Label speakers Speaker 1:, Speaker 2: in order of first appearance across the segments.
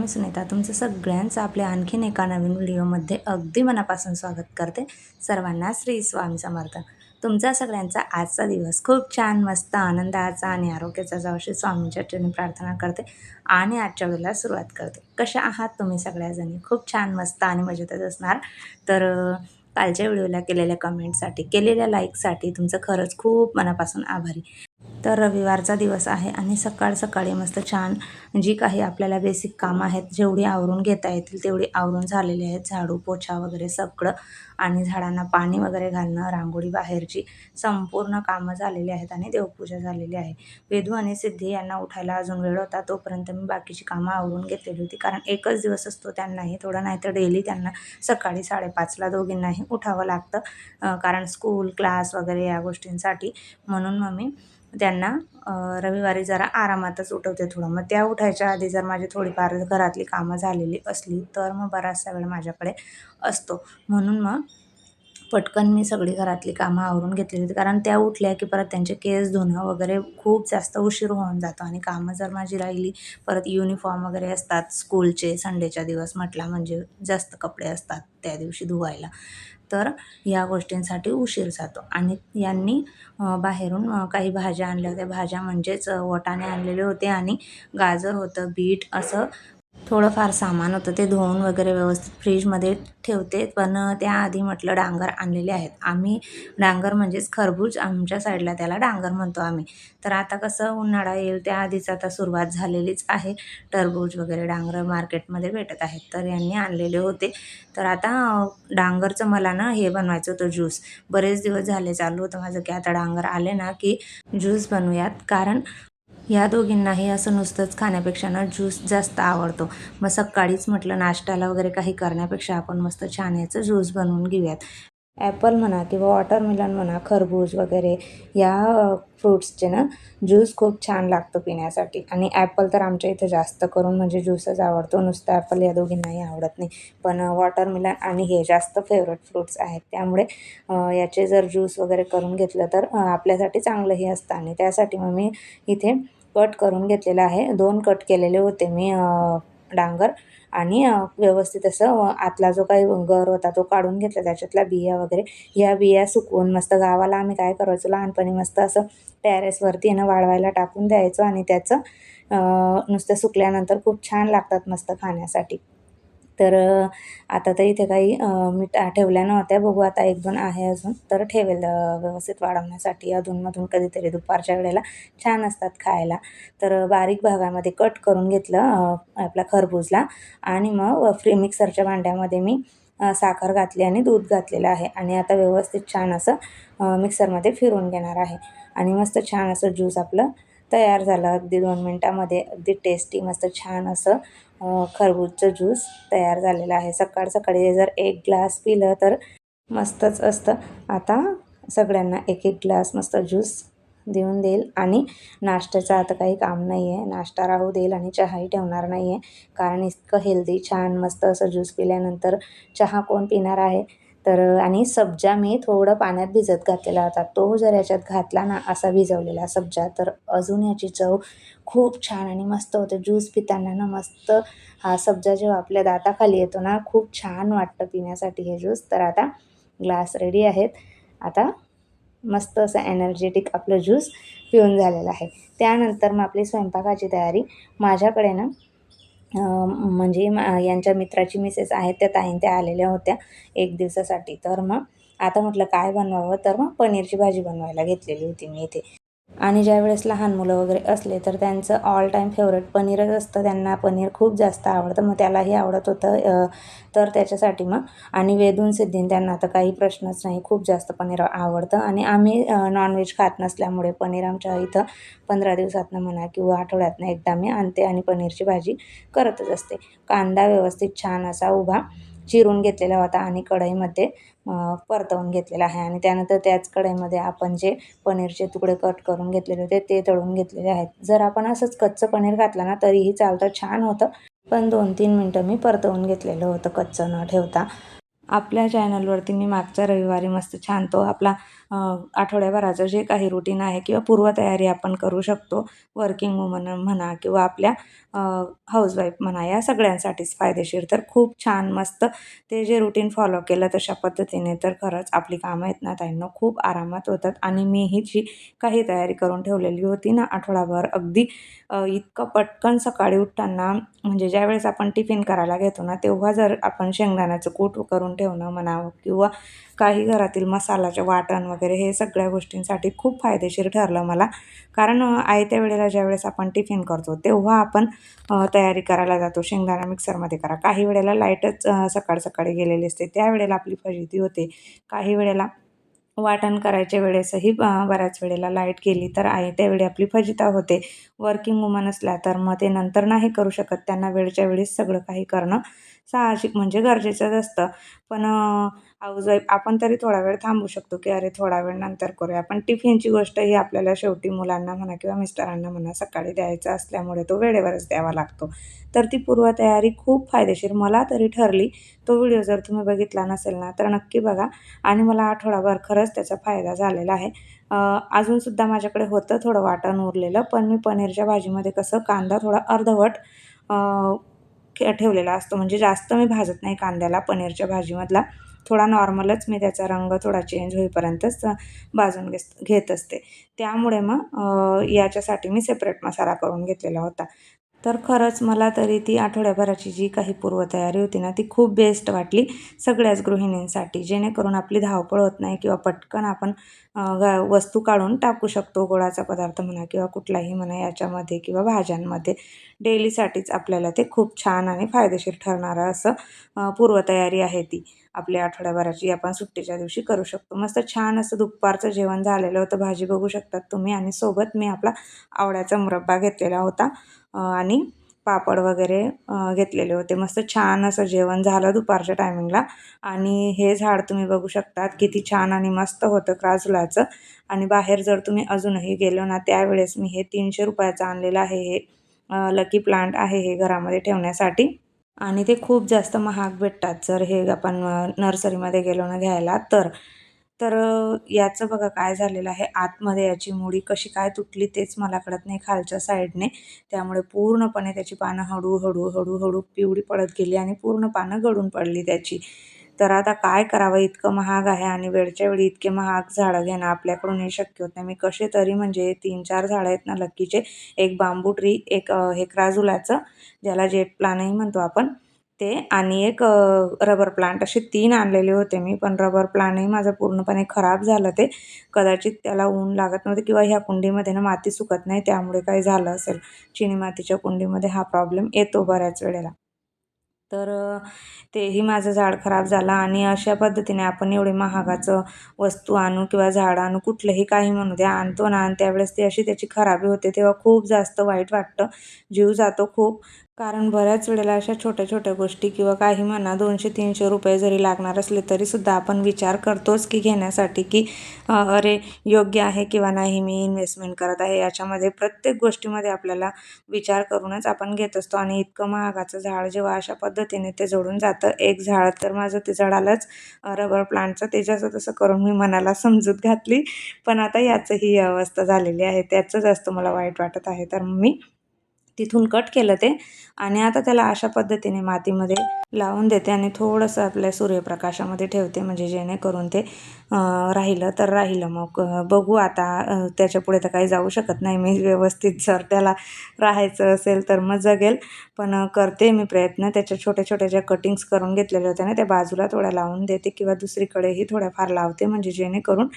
Speaker 1: मी सुनीता तुमचं सगळ्यांचं आपल्या आणखीन एका नवीन व्हिडिओमध्ये अगदी मनापासून स्वागत करते. सर्वांना श्री स्वामी समर्थ. तुमचा सगळ्यांचा आजचा दिवस खूप छान मस्त आनंदाचा आणि आरोग्याचा जावं अशी स्वामींच्या चरणी प्रार्थना करते आणि आजच्या वेळेला सुरुवात करते. कशा आहात तुम्ही सगळ्याजणी? खूप छान मस्त आणि मजेतच असणार. तर कालच्या व्हिडिओला केलेल्या कमेंटसाठी केलेल्या लाईकसाठी तुमचं खरंच खूप मनापासून आभारी. तर रविवारचा दिवस आहे आणि सकाळ सकाळी मस्त छान जी काही आपल्याला बेसिक कामं आहेत जेवढी आवरून घेता येतील तेवढी आवरून झालेली आहेत. झाडू पोछा वगैरे सगळं आणि झाडांना पाणी वगैरे घालणं रांगोळी बाहेरची संपूर्ण कामं झालेली आहेत आणि देवपूजा झालेली आहे. वेदू आणि सिद्धी यांना उठायला अजून वेळ होता तोपर्यंत मी बाकीची कामं आवरून घेतलेली होती. कारण एकच दिवस असतो त्यांनाही थोडं नाही तर डेली त्यांना सकाळी साडेपाचला दोघींनाही उठावं लागतं. कारण स्कूल क्लास वगैरे या गोष्टींसाठी. म्हणून मग मी त्यांना रविवारी जरा आरामातच उठवते थोडं. मग त्या उठायच्या आधी जर माझी थोडीफार घरातली कामं झालेली असली तर मग बराचसा वेळ माझ्याकडे असतो. म्हणून मग पटकन मी सगळी घरातली कामं आवरून घेतलेली होती कारण त्या उठल्या की परत त्यांचे केस धुणं वगैरे खूप जास्त उशीर होऊन जातो. आणि कामं जर माझी राहिली परत युनिफॉर्म वगैरे असतात स्कूलचे संडेच्या दिवस म्हटला म्हणजे जास्त कपडे असतात त्या दिवशी धुवायला. तर या गोष्टींसाठी उशीर जातो. आणि यांनी बाहेरून काही भाज्या आणल्या होत्या. भाज्या म्हणजेच वटाणे आणलेले होते आणि गाजर होतं बीट असं थोडंफार सामान होतं ते धुवून वगैरे व्यवस्थित फ्रीजमध्ये ठेवते. पण त्याआधी म्हटलं डांगर आणलेले आहेत. आम्ही डांगर म्हणजेच खरबूज आमच्या साईडला त्याला डांगर म्हणतो आम्ही. तर आता कसं उन्हाळा येईल त्याआधीच आता सुरुवात झालेलीच आहे. टरबूज वगैरे डांगर मार्केटमध्ये भेटत आहेत. तर यांनी आणलेले होते. तर आता डांगरचं मला ना हे बनवायचं होतं ज्यूस. बरेच दिवस झाले चालू होतं माझं की आता डांगर आले ना की ज्यूस बनवूयात. कारण या दोघींनाही असं नुसतंच खाण्यापेक्षा ना ज्यूस जास्त आवडतो. मग सकाळीच म्हटलं नाश्त्याला वगैरे काही करण्यापेक्षा आपण मस्त छान याचं ज्यूस बनवून घेऊयात. ॲपल म्हणा किंवा वॉटरमेलन म्हणा खरबूज वगैरे या फ्रूट्सचे ना ज्यूस खूप छान लागतो पिण्यासाठी. आणि ॲपल तर आमच्या इथं जास्त करून म्हणजे ज्यूसच आवडतो. नुसतं ॲपल या दोघींनाही आवडत नाही. पण वॉटरमेलन आणि हे जास्त फेवरेट फ्रूट्स आहेत. त्यामुळे याचे जर ज्यूस वगैरे करून घेतलं तर आपल्यासाठी चांगलंही असतं. आणि त्यासाठी मग मी इथे कट करून घेतलेलं आहे. दोन कट केलेले होते मी डांगर आणि व्यवस्थित असं आतला जो काही गर होता तो काढून घेतला. त्याच्यातल्या बिया वगैरे. ह्या बिया सुकवून मस्त गावाला आम्ही काय करायचो? लहानपणी मस्त असं टॅरेसवरती ना वाळवायला टाकून द्यायचो आणि त्याचं नुसतं सुकल्यानंतर खूप छान लागतात मस्त खाण्यासाठी. तर आता तर इथे काही मी ठेवल्या नव्हत्या. बघू आता एक दोन आहे अजून. तर ठेवेल व्यवस्थित वाढवण्यासाठी. अधूनमधून कधीतरी दुपारच्या वेळेला छान असतात खायला. तर बारीक भागामध्ये कट करून घेतलं आपला खरबूजला. आणि मग फ्री मिक्सरच्या भांड्यामध्ये मी साखर घातली आणि दूध घातलेलं आहे. आणि आता व्यवस्थित छान असं मिक्सरमध्ये फिरून घेणार आहे. आणि मस्त छान असं ज्यूस आपलं तयार झालं. अगदी दोन मिनटामध्ये अगदी टेस्टी मस्त छान असं खरबूजचं ज्यूस तयार झालेलं आहे. सकाळ सकाळी जर एक ग्लास पिलं तर मस्तच असतं. आता सगळ्यांना एक एक ग्लास मस्त ज्यूस देऊन देईल. आणि नाश्त्याचं आता काही काम नाही आहे नाश्ता राहू देईल आणि चहाही ठेवणार नाही आहे कारण इतकं हेल्दी छान मस्त असं ज्यूस पिल्यानंतर चहा कोण पिणार आहे? तर आणि सब्जा मी थोडं पाण्यात भिजत घातलेला होता. तो जर याच्यात घातला ना असा भिजवलेला सब्जा तर अजून याची चव खूप छान आणि मस्त होते. ज्यूस पिताना ना मस्त हा सब्जा जेव्हा आपल्या दाताखाली येतो ना खूप छान वाटतं पिण्यासाठी हे ज्यूस. तर आता ग्लास रेडी आहेत. आता मस्त असं एनर्जेटिक आपलं ज्यूस पिऊन झालेलं आहे. त्यानंतर मग आपली स्वयंपाकाची तयारी. माझ्याकडे ना म्हणजे मा- यांच्या मित्राची मिसेस आहेत त्या ताईन त्या आलेल्या होत्या एक दिवसासाठी. तर मग आता म्हटलं काय बनवावं? तर मग पनीरची भाजी बनवायला घेतलेली होती मी इथे. आणि ज्यावेळेस लहान मुलं वगैरे असले तर त्यांचं ऑल टाईम फेवरेट पनीरच असतं. त्यांना पनीर खूप जास्त आवडतं. मग त्यालाही आवडत होतं तर त्याच्यासाठी मग. आणि वेदून सिद्धीन त्यांना तर काही प्रश्नच नाही. खूप जास्त पनीर आवडतं. आणि आम्ही नॉनव्हेज खात नसल्यामुळे पनीर आमच्या इथं पंधरा दिवसातनं म्हणा किंवा आठवड्यातनं एकदा मी आणते आणि पनीरची भाजी करतच असते. कांदा व्यवस्थित छान असा उभा चिरून घेतलेला होता आणि कढईमध्ये परतवून घेतलेला आहे. आणि त्यानंतर त्याच कढईमध्ये आपण जे पनीरचे तुकडे कट करून घेतलेले होते ते तळून घेतलेले आहेत. जर आपण असंच कच्चं पनीर घातलं ना तरीही चालतं छान होतं. पण दोन तीन मिनटं मी परतवून घेतलेलं होतं कच्चं न ठेवता. आपल्या चॅनलवरती मी मागच्या रविवारी मस्त छान तो आपला आठवड्याभराचं जे काही रुटीन आहे किंवा पूर्वतयारी आपण करू शकतो वर्किंग वुमन म्हणा किंवा आपल्या हाऊसवाईफ म्हणा या सगळ्यांसाठीच फायदेशीर. तर खूप छान मस्त ते जे रुटीन फॉलो केलं तशा पद्धतीने तर खरंच आपली कामं आहेत ना ताईंनो खूप आरामात होतात. आणि मी ही जी काही तयारी करून ठेवलेली होती ना आठवडाभर अगदी इतकं पटकन सकाळी उठताना म्हणजे ज्यावेळेस आपण टिफिन करायला घेतो ना तेव्हा जर आपण शेंगदाण्याचं कूट करून ठेवणं म्हणावं किंवा काही घरातील मसाल्याचे वाटण वगैरे हे सगळ्या गोष्टींसाठी खूप फायदेशीर ठरलं मला. कारण आयत्या वेळेला ज्यावेळेस आपण टिफिन करतो तेव्हा आपण तयारी करायला जातो शेंगदाणा मिक्सरमध्ये करा. काही वेळेला लाईटच सकाळ सकाळी गेलेली असते त्यावेळेला आपली फजिती होते. काही वेळेला वाटण करायच्या वेळेसही बऱ्याच वेळेला लाइट गेली तर आहे त्यावेळी आपली फजिता होते. वर्किंग वुमन असल्या तर मग ते नंतर नाही करू शकत त्यांना वेळच्या वेळीच सगळं काही करणं साहजिक म्हणजे गरजेचंच असतं. पण हाऊसवाईफ आपण तरी थोडा वेळ थांबू शकतो की अरे थोडा वेळ नंतर करूया. पण टिफिनची गोष्ट ही आपल्याला शेवटी मुलांना म्हणा किंवा मिस्टरांना म्हणा सकाळी द्यायचा असल्यामुळे तो वेळेवरच द्यावा लागतो. तर ती पूर्वतयारी खूप फायदेशीर मला तरी ठरली. तो व्हिडिओ जर तुम्ही बघितला नसेल ना तर नक्की बघा. आणि मला आठवडाभर खरंच त्याचा फायदा झालेला आहे. अजूनसुद्धा माझ्याकडे होतं थोडं वाटण उरलेलं पण मी पनीरच्या भाजीमध्ये कसं कांदा थोडा अर्धवट ठेवलेला असतो. म्हणजे जास्त मी भाजत नाही कांद्याला पनीरच्या भाजीमधला. थोडा नॉर्मलच मी त्याचा रंग थोडा चेंज होईपर्यंतच भाजून घेस घेत असते. त्यामुळे मग याच्यासाठी मी सेपरेट मसाला करून घेतलेला होता. तर खरंच मला तरी ती आठवड्याभराची जी काही पूर्वतयारी होती ना ती खूप बेस्ट वाटली सगळ्याच गृहिणींसाठी जेणेकरून आपली धावपळ होत नाही किंवा पटकन आपण वस्तू काढून टाकू शकतो गोळाचा पदार्थ म्हणा किंवा कुठलाही म्हणा याच्यामध्ये किंवा भाज्यांमध्ये. डेलीसाठीच आपल्याला ते खूप छान आणि फायदेशीर ठरणारं असं पूर्वतयारी आहे ती. आपल्या आठवड्याभराची आपण सुट्टीच्या दिवशी करू शकतो. मस्त छान असं दुपारचं जेवण झालेलं होतं. भाजी बघू शकतात तुम्ही. आणि सोबत मी आपला आवळ्याचा मुरब्बा घेतलेला होता. आणि पापड वगैरे घेतलेले होते. मस्त छान असं जेवण झालं दुपारच्या टायमिंगला. आणि हे झाड तुम्ही बघू शकतात. किती छान आणि मस्त होतं क्राजुलाचं आणि बाहेर जर तुम्ही अजूनही गेलो ना त्यावेळेस मी हे तीनशे रुपयाचं आणलेलं आहे. हे लकी प्लांट आहे हे घरामध्ये ठेवण्यासाठी. आणि ते खूप जास्त महाग भेटतात. जर हे आपण नर्सरीमध्ये गेलो ना घ्यायला तर. तर याचं बघा काय झालेलं आहे. आतमध्ये याची मुळी कशी काय तुटली तेच मला कळत नाही खालच्या साईडने. त्यामुळे पूर्णपणे त्याची पानं हळूहळू हळूहळू पिवळी पडत गेली आणि पूर्ण पानं गळून पडली त्याची. तर आता काय करावं? इतकं महाग आहे आणि वेळच्या वेळी इतके महाग झाडं घेणं आपल्याकडून हे शक्य होत नाही. मी कसे तरी म्हणजे तीन चार झाडं आहेत ना लक्कीचे एक बांबू ट्री एक हेक्राजुलाचं हे ज्याला जेट प्लानही म्हणतो आपण ते आणि एक रबर प्लांट. असे तीन आणलेले होते मी पण रबर प्लांटही माझं पूर्णपणे खराब झालं ते. कदाचित त्याला ऊन लागत नव्हते किंवा ह्या कुंडीमध्ये ना माती सुकत नाही त्यामुळे काही झालं असेल. चिनी मातीच्या कुंडीमध्ये हा प्रॉब्लेम येतो बऱ्याच वेळेला. तर तेही माझं झाड खराब झालं आणि अशा पद्धतीने आपण एवढे महागाचं वस्तू आणू किंवा झाड आणू कुठलंही काही म्हणू द्या आणतो ना. आणि त्यावेळेस ती अशी त्याची खराबी होते तेव्हा खूप जास्त वाईट वाटतं. जीव जातो खूप. कारण बऱ्याच वेळेला अशा छोट्या छोट्या गोष्टी किंवा काही म्हणा दोनशे तीनशे रुपये जरी लागणार असले तरीसुद्धा आपण विचार करतोच की घेण्यासाठी की अरे योग्य आहे किंवा नाही मी इन्व्हेस्टमेंट करत आहे. याच्यामध्ये प्रत्येक गोष्टीमध्ये आपल्याला विचार करूनच आपण घेत असतो आणि इतकं महागाचं झाड जेव्हा अशा पद्धतीने ते जोडून जातं एक झाड तर माझं ते झाडालाच रबर प्लांटचं ते तसं करून मी मनाला समजूत घातली. पण आता याचं ही अवस्था झालेली आहे. त्याचं जास्त मला वाईट वाटत आहे. तर मी तिथून कट केलं ते आणि आता त्याला अशा पद्धतीने मातीमध्ये लावून देते आणि थोडंसं आपल्या सूर्यप्रकाशामध्ये ठेवते म्हणजे जेणेकरून ते राहिलं तर राहिलं. मग बघू आता त्याच्या त्याच्यापुढे तर काही जाऊ शकत नाही. मी व्यवस्थित जर त्याला राहायचं असेल तर मग जगेल. पण करते मी प्रयत्न. त्याच्या छोट्या छोट्या ज्या कटिंग्स करून घेतलेल्या होत्या ना त्या बाजूला थोड्या लावून देते किंवा दुसरीकडेही थोड्याफार लावते म्हणजे जेणेकरून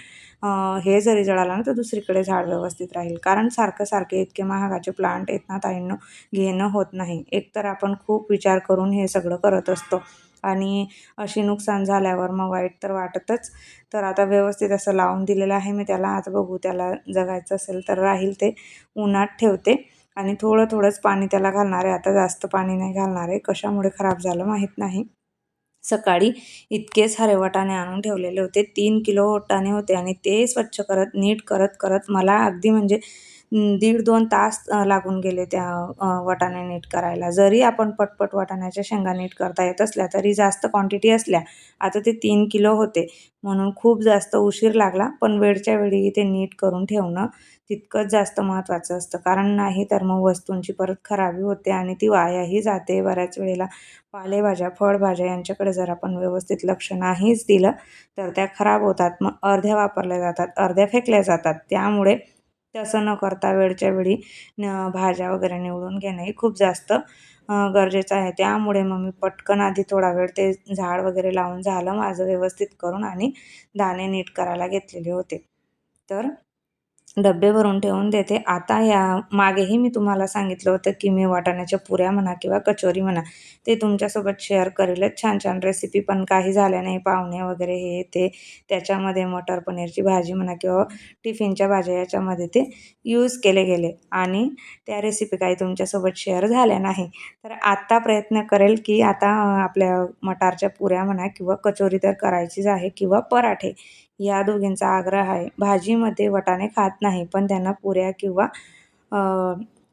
Speaker 1: हे जरी जळालं ना तर दुसरीकडे झाड व्यवस्थित राहील. कारण सारखं सारखे इतके महागाचे प्लांट येत ना ताईंनो घेणं होत नाही. एकतर आपण खूप विचार करून हे सगळं करत असतो. आणि अशी नुकसान झाल्यावर मग वाईट तर वाटतच. तर आता व्यवस्थित असं लावून दिलेलं आहे. मी त्याला आता बघू त्याला जगायचं असेल तर राहील ते. उन्हात ठेवते. आणि थोडं थोडंच पाणी त्याला घालणार आहे. आता जास्त पाणी नाही घालणार आहे. कशामुळे खराब झालं माहीत नाही. सकाळी इतकेच हरे वाटाणे आणून ठेवलेले होते. तीन किलो वाटाणे होते आणि ते स्वच्छ करत नीट करत करत मला अगदी म्हणजे दीड दोन तास लागून गेले त्या वाटाणे नीट करायला. जरी आपण पटपट वाटाण्याच्या शेंगा नीट करता येत असल्या तरी जास्त क्वांटिटी असल्या आता ते तीन किलो होते. म्हणून खूप जास्त उशीर लागला पण वेळच्या वेळी ते नीट करून ठेवणं तितकंच जास्त महत्त्वाचं असतं. कारण नाही तर मग वस्तूंची परत खराबी होते आणि ती वायाही जाते. बऱ्याच वेळेला पालेभाज्या फळभाज्या यांच्याकडे जर आपण व्यवस्थित लक्ष नाहीच दिलं तर त्या खराब होतात. मग अर्ध्या वापरल्या जातात अर्ध्या फेकल्या जातात. त्यामुळे तसं न करता वेळच्या वेळी न भाज्या वगैरे निवडून घेणं हे खूप जास्त गरजेचं आहे. त्यामुळे मग मी पटकन आधी थोडा वेळ ते झाड वगैरे लावून झालं माझं व्यवस्थित करून आणि दाणे नीट करायला घेतलेले होते. तर डबे भरून ठेवून देते. आता या मागेही मी तुम्हाला सांगितलं होतं की मी वाटाण्याच्या पुऱ्या म्हणा किंवा कचोरी म्हणा ते तुमच्यासोबत शेअर करेलच. छान छान रेसिपी पण काही झाल्या नाही. पाहुणे वगैरे हे ते त्याच्यामध्ये मटर पनीरची भाजी म्हणा किंवा टिफिनच्या भाज्या याच्यामध्ये ते यूज केले गेले. आणि त्या रेसिपी काही तुमच्यासोबत शेअर झाल्या नाही. तर आत्ता प्रयत्न करेल की आता आपल्या मटारच्या पुऱ्या म्हणा किंवा कचोरी तर करायचीच आहे किंवा पराठे या दोघींचा आग्रह आहे. भाजीमध्ये वटाणे खात नाही. पण त्यांना पुऱ्या किंवा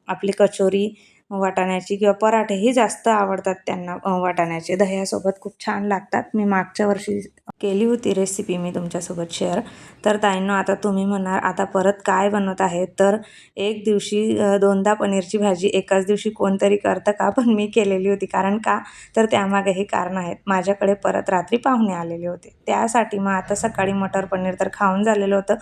Speaker 1: आपली कचोरी वाटाण्याची किंवा पराठेही जास्त आवडतात त्यांना वाटाण्याचे. दह्यासोबत खूप छान लागतात. मी मागच्या वर्षी केली होती रेसिपी मी तुमच्यासोबत शेअर तर ताईंनो आता तुम्ही म्हणणार आता परत काय बनवत आहे? तर एक दिवशी दोनदा पनीरची भाजी एकाच दिवशी कोणतरी करतं का? पण मी केलेली होती. कारण का? तर त्यामागे हे कारण आहेत. माझ्याकडे परत रात्री पाहुणे आलेले होते. त्यासाठी मग आता सकाळी मटर पनीर तर खाऊन झालेलं होतं.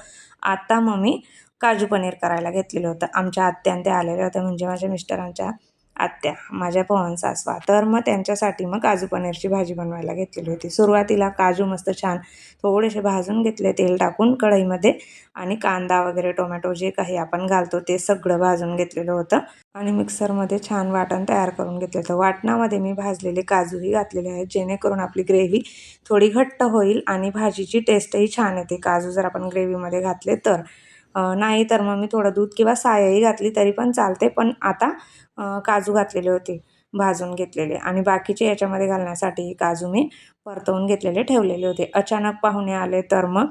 Speaker 1: आता मग मी काजू पनीर करायला घेतलेलं होतं. आमच्या आत्यान ते आलेल्या होत्या म्हणजे माझ्या मिस्टरांच्या आत्या. माझ्या पवन सासवा. तर मग त्यांच्यासाठी मग काजू पनीरची भाजी बनवायला घेतलेली होती. सुरुवातीला काजू मस्त छान थोडेसे भाजून घेतले तेल टाकून कढईमध्ये आणि कांदा वगैरे टोमॅटो जे काही आपण घालतो ते सगळं भाजून घेतलेलं होतं. आणि मिक्सरमध्ये छान वाटण तयार करून घेतलं होतं. वाटणामध्ये मी भाजलेले काजूही घातलेले आहेत जेणेकरून आपली ग्रेव्ही थोडी घट्ट होईल आणि भाजीची टेस्टही छान येते. काजू जर आपण ग्रेव्हीमध्ये घातले तर नाही तर मग मी थोडं दूध किंवा सायही घातली तरी पण चालते पण आता काजू घातलेले होते भाजून घेतलेले. आणि बाकीचे याच्यामध्ये घालण्यासाठी काजू मी परतवून घेतलेले ठेवलेले होते. अचानक पाहुणे आले तर मग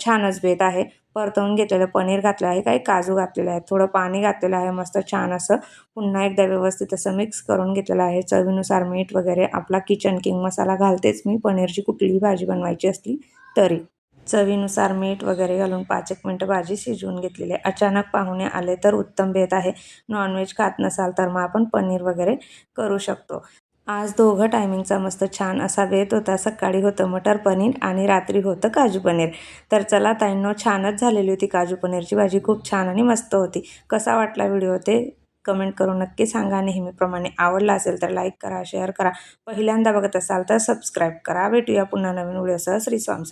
Speaker 1: छानच बेत आहे. परतवून घेतलेलं पनीर घातलं आहे काही काजू घातलेले आहेत थोडं पाणी घातलेलं आहे मस्त छान असं पुन्हा एकदा व्यवस्थित असं मिक्स करून घेतलेलं आहे. चवीनुसार मीठ वगैरे आपला किचन किंग मसाला घालतेच मी पनीरची कुठलीही भाजी बनवायची असली तरी. चवीनुसार मीठ वगैरे घालून पाच एक मिनटं भाजी शिजवून घेतलेली आहे. अचानक पाहुणे आले तर उत्तम भेद आहे. नॉनव्हेज खात नसाल तर मग आपण पनीर वगैरे करू शकतो. आज दोघं टायमिंगचा मस्त छान असा बेत होता. सकाळी होतं मटर पनीर आणि रात्री होतं काजू पनीर. तर चला ताईंनो छानच झालेली होती काजू पनीरची भाजी. खूप छान आणि मस्त होती. कसा वाटला व्हिडिओ ते कमेंट करून नक्की सांगा. नेहमीप्रमाणे आवडला असेल तर लाईक करा शेअर करा. पहिल्यांदा बघत असाल तर सबस्क्राईब करा. भेटूया पुन्हा नवीन व्हिडिओसह. श्री स्वामी